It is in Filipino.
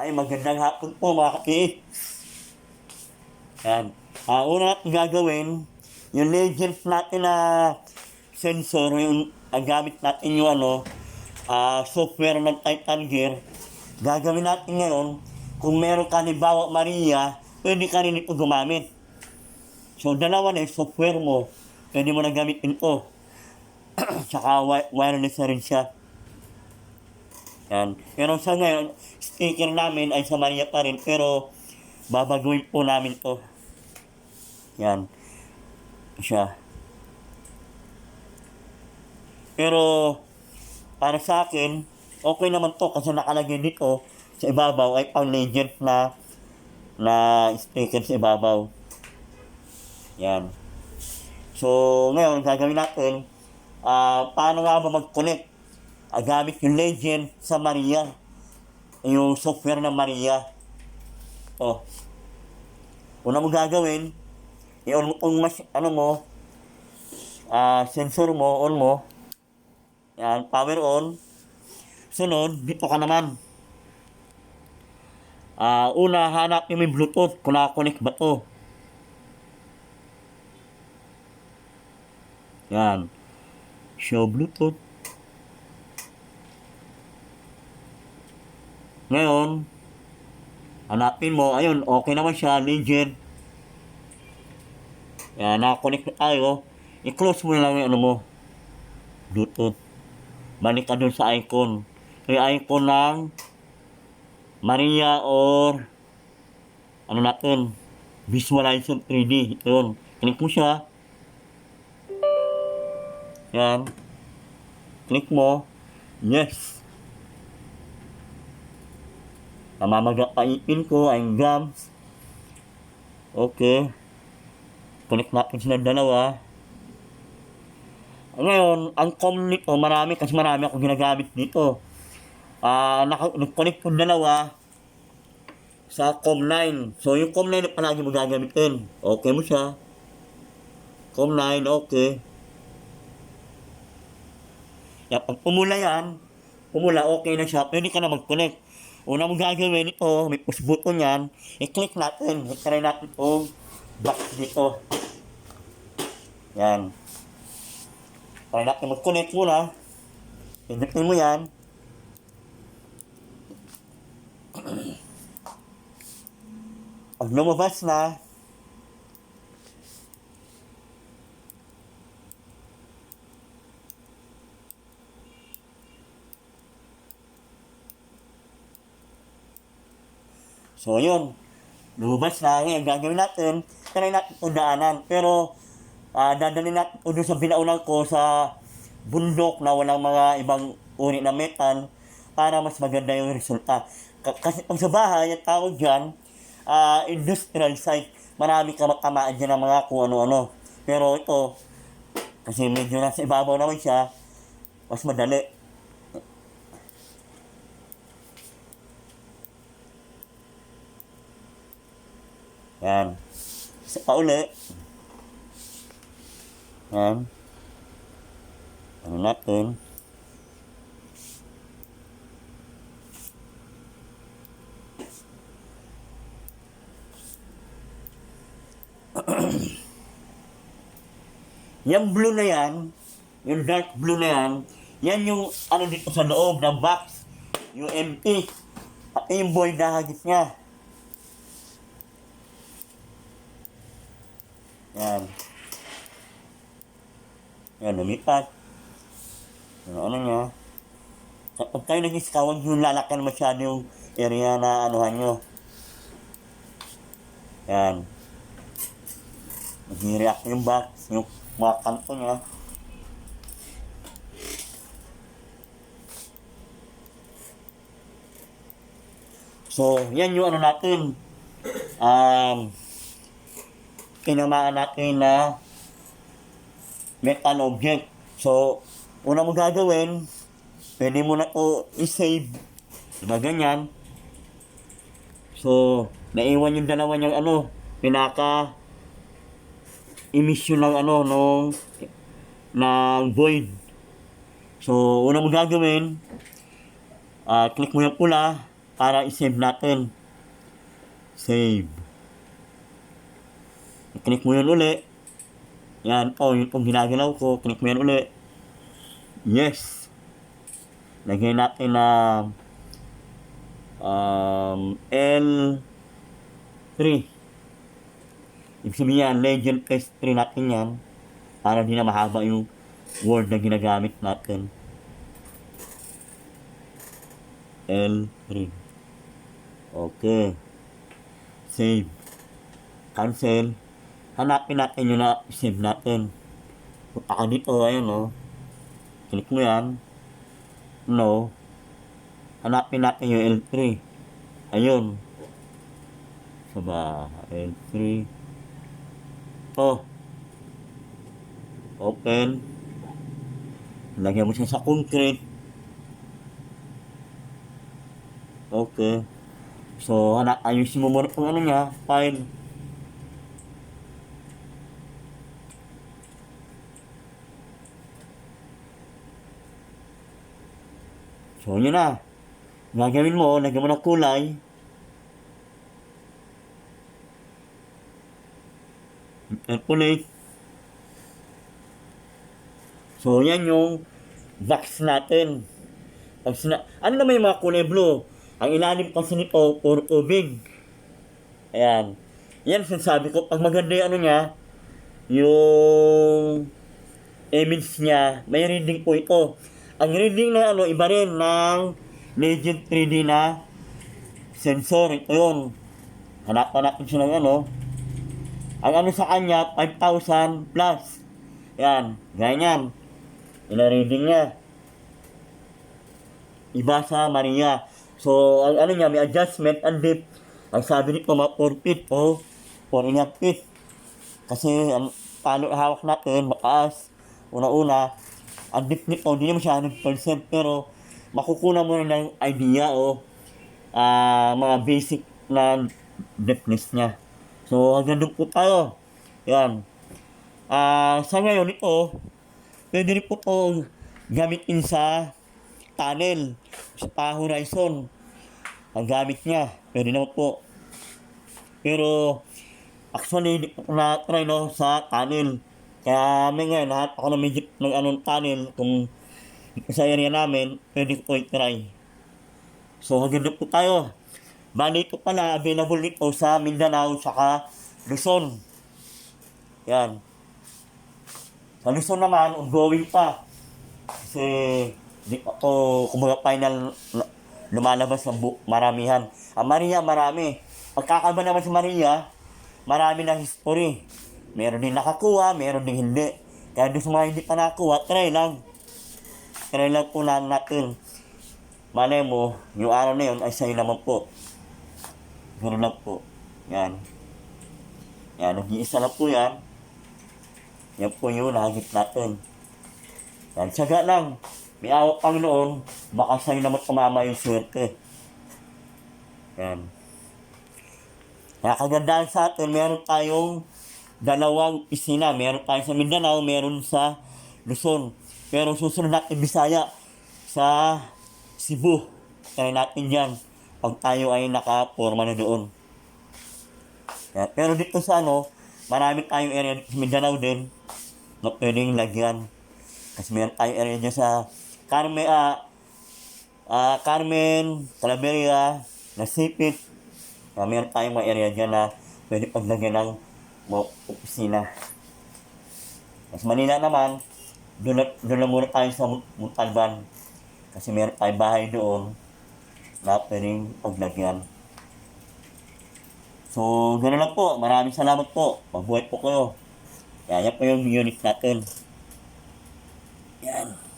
Ay, magandang hapon po mga kapatid. Yan. Ah, una natin gagawin, yung legends natin na sensor, yung ang gamit natin yung ano, ah, software ng Titan Gear, gagawin natin ngayon, kung meron ka ni Bawa Maria, pwede ka rin ito gumamit. So, dalawa na yung software mo, pwede mo na gamitin ito. Tsaka wi- wireless na rin siya. Yan. Pero sa ngayon, sticker namin ay sa Maria pa rin, pero babaguhin po namin to. Yan. Siya. Pero, para sa akin, okay naman to kasi nakalagay dito sa ibabaw ay pang legend na na sticker sa ibabaw. Yan. So, ngayon, gagawin natin, ah paano nga ba mag-connect? Gamit yung legend sa Maria. Yung software ng Maria. Oh. Una mo gagawin, i-on mas, ano mo, ah sensor mo, on mo. Yan, power on. Sunod, dito ka naman. Ah, una, hanap yung Bluetooth kung nakakonect ba to. Yan. Show Bluetooth. Ngayon, hanapin mo, ayun, okay naman siya, legend. Yan, nakakonect na tayo. I-close mo lang yung ano mo. Bluetooth. Balik ka dun sa icon. Yung icon ng Maria or ano natin, Visualization 3D. Yun. Click mo siya. Yan. Click mo. Yes. Namamaga pa ipin ko, ay gums. Okay. Connect natin sila dalawa. Ngayon, ang com nito, marami kasi marami ako ginagamit dito. Ah, naka- nag-connect ko dalawa sa COM9. So, yung COM9 na palagi mo gagamitin. Okay mo siya. COM9, okay. Yan, pag pumula yan, pumula, okay na siya, pwede ka na mag-connect. Una mo gagawin ito, may push button yan, i-click natin, i-try natin itong box dito. Yan. Try natin mag-connect muna. Pindutin mo yan. Pag lumabas na, So, yun. Lumabas na. Ngayon, gagawin natin. Try natin itong daanan. Pero, ah dadalhin natin sa binaunan ko sa bundok na walang mga ibang uri na metal para mas maganda yung resulta. K- kasi pag sa bahay, ang tawag dyan, ah industrial site. Marami ka matamaan dyan ng mga kung ano-ano. Pero ito, kasi medyo nasa ibabaw naman siya, mas madali. Yan. Isa pa uli. Yan. Ano natin. Yung blue na yan, yung dark blue na yan, yan yung ano dito sa loob ng box. Yung empty. Pati yung boy na hagis niya. Yan. Yan, lumipat. Ano, ano niya. Kapag kayo nag-scout, yung lalakan masyado yung area na anuhan nyo. Yan. Nag-react yung box, yung mga kanto niya. So, yan yung ano natin. Um, tinamaan natin na metal object. So, una mo gagawin, pwede mo na to i-save. Diba ganyan? So, naiwan yung dalawa niyang ano, pinaka emission ng ano, nung ng void. So, una mo gagawin, ah click mo yung pula, para i-save natin. Save. I-click mo yun uli. Yan po, yun pong ginagalaw ko. Click mo yan uli. Yes. Lagyan natin na um, L3. Ibig sabihin yan, Legend S3 natin yan. Para di na mahaba yung word na ginagamit natin. L3. Okay. Save. Cancel. Hanapin natin yung na-save natin. Punta dito, ayun o. Click mo yan. No. Hanapin natin yung L3. Ayun. Saba, L3. Oh. Open. Lagyan mo siya sa concrete. Okay. So, anak, ayusin mo muna kung ano niya, file. So, yun na. Gagawin mo, lagyan mo ng kulay. Interpolate. So, yan yung box natin. Pag sina- ano naman yung mga kulay blue? Ang ilalim kasi nito, puro tubig. Ayan. Yan, sinasabi ko, pag maganda yung ano niya, yung image niya, may reading po ito. Ang reading na ano, iba rin ng Legend 3D na sensor. Ito yun. Hanapan natin siya ng ano. Ang ano sa kanya, 5,000 plus. Yan, ganyan. Yan ang reading niya. Iba sa Maria. So, ang ano niya, may adjustment and dip. Ang sabi nito, mga 4 feet o 4 and. Kasi, ang paano hawak natin, mataas. Una-una, ang dip nito, hindi naman siya 100%, pero makukuha mo na ng idea o ah mga basic na depthness niya. So, hanggang doon po tayo. Yan. Ah, sa ngayon ito, pwede rin po ito gamitin sa tunnel, sa horizon. Ang gamit niya, pwede naman po. Pero, actually, hindi ko na-try no, sa tunnel. Kaya may ngayon, lahat ako na medyo ng anong kung sa area namin, pwede ko i-try. So, doon po tayo. Bali ito pala, available nito sa Mindanao, saka Luzon. Yan. Sa Luzon naman, ongoing pa. Kasi, di pa to, kumbaga final, na- lumalabas ng bu- maramihan. Ang Maria, marami. Pagkakaba naman sa Maria, marami na history. Meron din nakakuha, meron din hindi. Kaya doon sa mga hindi pa nakakuha, try lang. Try lang po lang natin. Malay mo, yung araw na yun ay sa'yo naman po. Ganoon lang po. Yan. Yan, nag-iisa lang po yan. Yan po yung nahagip natin. Yan, tsaga lang. May awak Panginoon, baka sa'yo naman kumama yung swerte. Yan. Kaya kagandahan sa atin, meron tayong dalawang pisina. Meron tayo sa Mindanao, meron sa Luzon. Pero susunod natin Bisaya sa Cebu. Try natin yan pag tayo ay nakaporma na doon. Yan. Pero dito sa ano, marami tayong area sa Mindanao din na pwedeng lagyan. Kasi meron tayong area dyan sa Carmen, ah, ah, Carmen, Calaveria, Nasipit. Uh, meron tayong mga area dyan na pwede paglagyan ng mga opisina. Mas Manila naman, doon na, doon na muna tayo sa Montalban. Kasi meron tayong bahay doon na pwedeng paglagyan. So, gano'n lang po. Maraming salamat po. Mabuhay po kayo. Yan po yung unit natin. Yan.